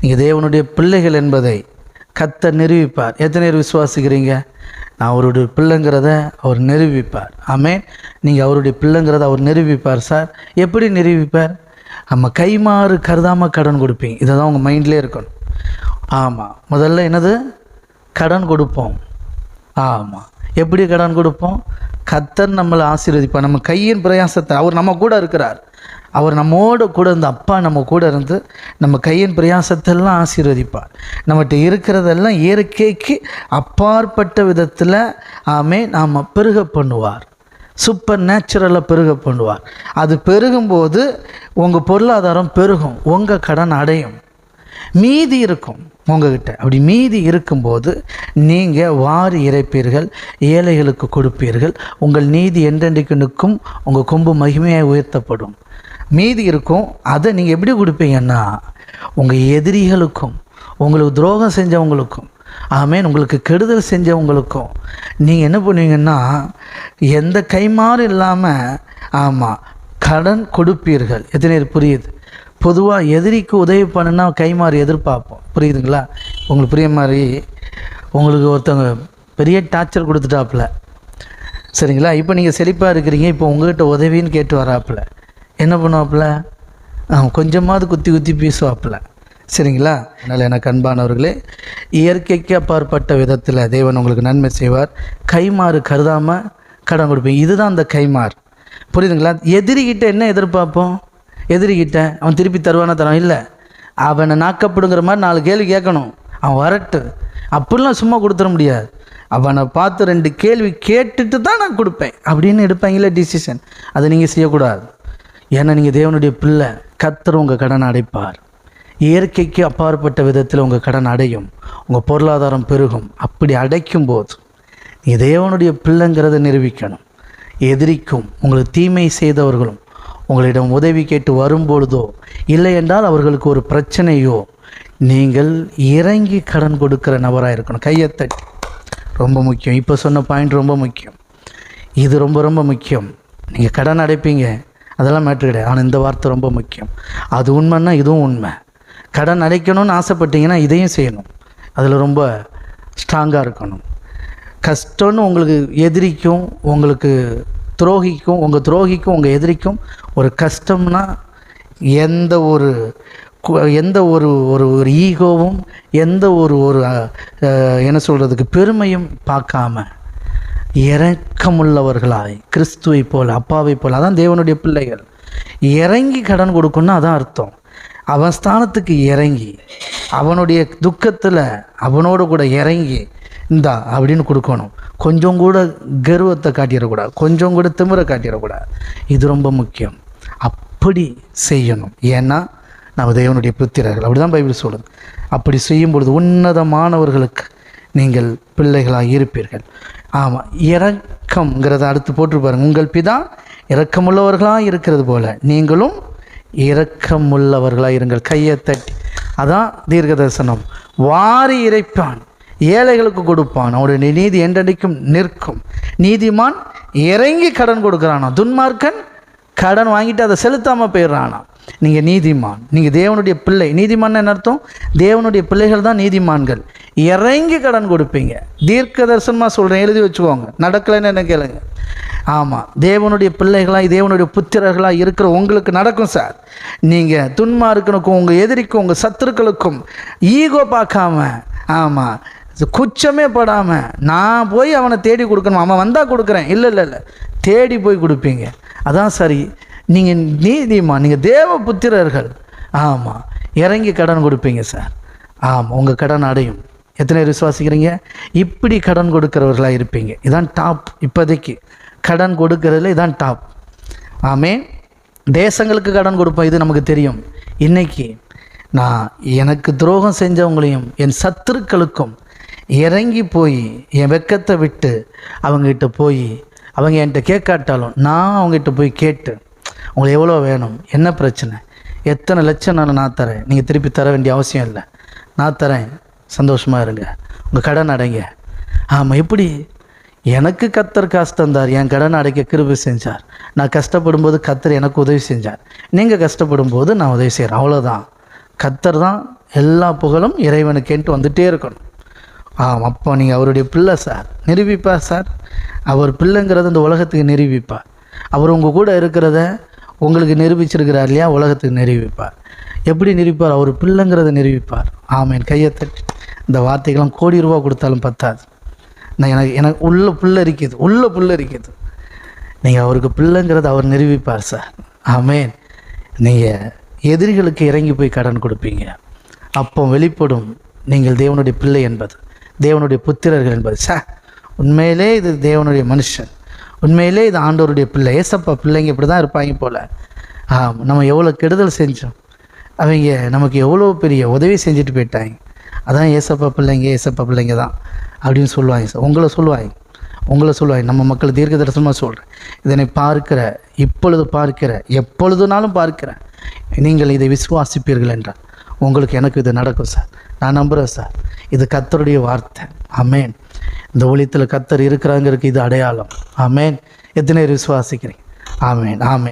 நீங்கள் தேவனுடைய பிள்ளைகள் என்பதை கத்த நிரூபிப்பார். எத்தனை பேர் விசுவாசிக்கிறீங்க? நான் அவருடைய பிள்ளைங்கிறத அவர் நிரூபிப்பார். ஆமேன். நீங்கள் அவருடைய பிள்ளைங்கிறத அவர் நிரூபிப்பார் சார். எப்படி நிரூபிப்பார்? நம்ம கைமாறு கருதாமல் கடன் கொடுப்பீங்க. இதை தான் உங்கள் மைண்ட்லேயே இருக்கணும். ஆமாம் முதல்ல என்னது? கடன் கொடுப்போம். ஆமாம் எப்படி கடன் கொடுப்போம்? கத்தர் நம்மளை ஆசீர்வதிப்பார். நம்ம கையின் பிரயாசத்தை. அவர் நம்ம கூட இருக்கிறார். அவர் நம்மோட கூட இருந்து அப்பா நம்ம கூட இருந்து நம்ம கையின் பிரயாசத்தெல்லாம் ஆசீர்வதிப்பார். நம்மகிட்ட இருக்கிறதெல்லாம் இயற்கைக்கு அப்பாற்பட்ட விதத்தில் ஆமே நாம் பெருக பண்ணுவார். சூப்பர் நேச்சுரலாக பெருக பண்ணுவார். அது பெருகும்போது உங்கள் பொருளாதாரம் பெருகும் உங்கள் கடன் அடையும். மீதி இருக்கும் உங்ககிட்ட. அப்படி மீதி இருக்கும்போது நீங்கள் வாரி இறைப்பீர்கள் ஏழைகளுக்கு கொடுப்பீர்கள். உங்கள் நீதி என்றென்றைக்கு நிற்கும் உங்கள் கொம்பு மகிமையாக உயர்த்தப்படும். மீதி இருக்கும் அதை நீங்கள் எப்படி கொடுப்பீங்கன்னா உங்கள் எதிரிகளுக்கும் உங்களுக்கு துரோகம் செஞ்சவங்களுக்கும் ஆமேன் உங்களுக்கு கெடுதல் செஞ்சவங்களுக்கும் நீங்கள் என்ன பண்ணுவீங்கன்னா எந்த கைமாறும் இல்லாமல் ஆமாம் கடன் கொடுப்பீர்கள். எத்தனை புரியுது? பொதுவாக எதிரிக்கு உதவி பண்ணுன்னா கைமாறி எதிர்பார்ப்போம். புரியுதுங்களா? உங்களுக்கு புரிய மாதிரி உங்களுக்கு ஒருத்தவங்க பெரிய டார்ச்சர் கொடுத்துட்டாப்புல. சரிங்களா? இப்போ நீங்கள் செழிப்பாக இருக்கிறீங்க இப்போ உங்கள்கிட்ட உதவின்னு கேட்டு வராப்புல. என்ன பண்ணுவாப்புல? அவன் கொஞ்சமாவது குத்தி குத்தி பேசுவாப்புல. சரிங்களா? அதனால் எனக்கு அன்பானவர்களே இயற்கைக்கு அப்பாற்பட்ட விதத்தில் தேவன் உங்களுக்கு நன்மை செய்வார். கைமாறு கருதாமல் கடன் கொடுப்பீங்க. இதுதான் அந்த கைமாறு புரியுதுங்களா? எதிரிகிட்ட என்ன எதிர்பார்ப்போம்? எதிரிகிட்ட அவன் திருப்பி தருவானா தரான் இல்லை. அவனை நாக்கப்படுங்கிற மாதிரி நாலு கேள்வி கேட்கணும். அவன் வரட்டு. அப்படிலாம் சும்மா கொடுத்துட முடியாது. அவனை பார்த்து ரெண்டு கேள்வி கேட்டுட்டு தான் நான் கொடுப்பேன். அப்படின்னு எடுப்பாங்களே டிசிஷன் அதை நீங்கள் செய்யக்கூடாது. ஏன்னா நீங்கள் தேவனுடைய பிள்ளை கத்தர் உங்கள் கடன் அடைப்பார். இயற்கைக்கு அப்பாற்பட்ட விதத்தில் உங்கள் கடன் அடையும். உங்கள் பொருளாதாரம் பெருகும். அப்படி அடைக்கும் போது நீ தேவனுடைய பிள்ளைங்கிறத நிரூபிக்கணும். எதிரிக்கும் உங்களுக்கு தீமை செய்தவர்களும் உங்களிடம் உதவி கேட்டு வரும்பொழுதோ இல்லை என்றால் அவர்களுக்கு ஒரு பிரச்சனையோ நீங்கள் இறங்கி கடன் கொடுக்கிற நபராக இருக்கணும். கையை தட்டி. ரொம்ப முக்கியம். இப்போ சொன்ன பாயிண்ட் ரொம்ப முக்கியம். இது ரொம்ப ரொம்ப முக்கியம். நீங்கள் கடன் அடைப்பீங்க. அதெல்லாம் மேட்ரு கிடையாது. ஆனால் இந்த வார்த்தை ரொம்ப முக்கியம். அது உண்மைன்னா இதுவும் உண்மை. கடன் அடைக்கணும்னு ஆசைப்பட்டீங்கன்னா இதையும் செய்யணும். அதில் ரொம்ப ஸ்ட்ராங்காக இருக்கணும். கஷ்டம்னு உங்களுக்கு எதிரிக்கும் உங்களுக்கு துரோகிக்கும் உங்கள் துரோகிக்கும் உங்கள் எதிரிக்கும் ஒரு கஷ்டம்னா எந்த ஒரு எந்த ஒரு ஒரு ஒரு ஈகோவும் எந்த ஒரு ஒரு என்ன சொல்கிறதுக்கு பெருமையும் பார்க்காம இறக்கமுள்ளவர்களாய் கிறிஸ்துவை போல் அப்பாவை போல் அதான் தேவனுடைய பிள்ளைகள். இறங்கி கடன் கொடுக்கணும்னு அதான் அர்த்தம். அவன் ஸ்தானத்துக்கு இறங்கி அவனுடைய துக்கத்தில் அவனோட கூட இறங்கி இந்தா அப்படின்னு கொடுக்கணும். கொஞ்சம் கூட கர்வத்தை காட்டிடக்கூடாது. கொஞ்சம் கூட திமிரை காட்டிடக்கூடாது. இது ரொம்ப முக்கியம். அப்படி செய்யணும். ஏன்னா நம்ம தேவனுடைய புத்திரர்கள் அப்படி தான் பைபிள் சொல்லுது. அப்படி செய்யும் பொழுது உன்னதமானவர்களுக்கு நீங்கள் பிள்ளைகளாக இருப்பீர்கள். ஆமாம் இரக்கம்ங்கிறத அடுத்து போட்டு பாருங்க. உங்கள் பிதா இரக்கமுள்ளவர்களாக இருக்கிறது போல நீங்களும் இரக்கமுள்ளவர்களாக இருங்கள். கையை தட்டி அதான் தீர்க்க தரிசனம் வாரி இறைப்பான் ஏழைகளுக்கு கொடுப்பான். அவருடைய நீதி என்றென்றைக்கும் நிற்கும். நீதிமான் இறங்கி கடன் கொடுக்குறானா துன்மார்க்கன் கடன் வாங்கிட்டு அதை செலுத்தாமல் போயிடுறானா நீங்கள் நீதிமான். நீங்கள் தேவனுடைய பிள்ளை. நீதிமான் என்ன அர்த்தம்? தேவனுடைய பிள்ளைகள் தான் நீதிமான்கள். இறங்கி கடன் கொடுப்பீங்க. தீர்க்க தரிசனமாக சொல்கிறேன் எழுதி வச்சுக்கோங்க. நடக்கலைன்னு என்ன கேளுங்க? ஆமாம் தேவனுடைய பிள்ளைகளாக தேவனுடைய புத்திரர்களாக இருக்கிற உங்களுக்கு நடக்கும் சார். நீங்கள் துன்மார்க்கனுக்கும் உங்கள் எதிரிக்கும் உங்கள் சத்துருக்களுக்கும் ஈகோ பார்க்காம ஆமாம் குச்சமே படாமல் நான் போய் அவனை தேடி கொடுக்கணும்? அவன் வந்தால் கொடுக்குறேன். இல்லை இல்லை இல்லை. தேடி போய் கொடுப்பீங்க. அதான் சரி. நீங்கள் நீதிமா நீங்கள் தேவ புத்திரர்கள். ஆமாம் இறங்கி கடன் கொடுப்பீங்க சார் ஆமாம் உங்கள் கடன் அடையும். எத்தனை பேர் விசுவாசிக்கிறீங்க? இப்படி கடன் கொடுக்குறவர்களாக இருப்பீங்க. இதான் டாப் இப்போதைக்கு. கடன் கொடுக்கறதுல இதான் டாப் ஆமே தேசங்களுக்கு கடன் கொடுப்போம் இது நமக்கு தெரியும். இன்னைக்கு நான் எனக்கு துரோகம் செஞ்சவங்களையும் என் சத்துருக்களுக்கும் இறங்கி போய் என் வெக்கத்தை விட்டு அவங்ககிட்ட போய் அவங்க என்கிட்ட கேட்காட்டாலும் நான் அவங்ககிட்ட போய் கேட்டு உங்களுக்கு எவ்வளோ வேணும்? என்ன பிரச்சனை? எத்தனை லட்சம் நான் நான் தரேன். நீங்கள் திருப்பி தர வேண்டிய அவசியம் இல்லை. நான் தரேன். சந்தோஷமாக இருங்க. உங்கள் கடன் அடைங்க. ஆமாம் எப்படி? எனக்கு கத்தர் காசு தந்தார். என் கடன் அடைக்க கிருபை செஞ்சார். நான் கஷ்டப்படும் போது கத்தர் எனக்கு உதவி செஞ்சார். நீங்கள் கஷ்டப்படும் போது நான் உதவி செய்கிறேன் அவ்வளோதான் கத்தர் தான் எல்லா புகழும் இறைவனுக்கேன்ட்டு வந்துகிட்டே இருக்கணும். ஆம் அப்போ நீங்கள் அவருடைய பிள்ளை சார். நிரூபிப்பார் சார். அவர் பிள்ளைங்கிறத இந்த உலகத்துக்கு நிரூபிப்பார். அவர் உங்கள் கூட இருக்கிறத உங்களுக்கு நிரூபிச்சிருக்கிறார் இல்லையா? உலகத்துக்கு நிரூபிப்பார். எப்படி நிரூபிப்பார்? அவர் பிள்ளைங்கிறத நிரூபிப்பார். ஆமேன். கையை தட்டி. இந்த வார்த்தைகள்லாம் கோடி ரூபா கொடுத்தாலும் பத்தாது. நான் எனக்கு எனக்கு உள்ள புள்ள இருக்குது உள்ள புள்ள இருக்குது நீங்கள் அவருக்கு பிள்ளைங்கிறத அவர் நிரூபிப்பார் சார். ஆமேன். நீங்கள் எதிரிகளுக்கு இறங்கி போய் கடன் கொடுப்பீங்க. அப்போ வெளிப்படும் நீங்கள் தேவனுடைய பிள்ளை என்பது தேவனுடைய புத்திரர்கள் என்பது. சார் உண்மையிலே இது தேவனுடைய மனுஷன். உண்மையிலே இது ஆண்டவருடைய பிள்ளை. ஏசப்பா பிள்ளைங்க இப்படி தான் இருப்பாங்க போல். ஆம் நம்ம எவ்வளோ கெடுதல் செஞ்சோம். அவங்க நமக்கு எவ்வளோ பெரிய உதவி செஞ்சுட்டு போயிட்டாங்க. அதான் ஏசப்பா பிள்ளைங்க ஏசப்பா பிள்ளைங்க தான் அப்படின்னு சொல்லுவாங்க சார். உங்களை சொல்லுவாங்க. உங்களை சொல்லுவாங்க. நம்ம மக்கள் தீர்க்க தரிசனமாக சொல்கிறேன் இதனை பார்க்கிற இப்பொழுது பார்க்கிற எப்பொழுதுனாலும் பார்க்கிறேன் நீங்கள் இதை விசுவாசிப்பீர்கள் என்றால் உங்களுக்கு எனக்கு இது நடக்கும் சார். நான் நம்புகிறேன் சார். இது கத்தருடைய வார்த்தை. அமேன் இந்த ஒளித்தில் கத்தர் இருக்கிறாங்கிறதுக்கு இது அடையாளம். ஆமேன். எத்தனை பேர் விசுவாசிக்கிறீங்க? ஆமேன் ஆமேன்.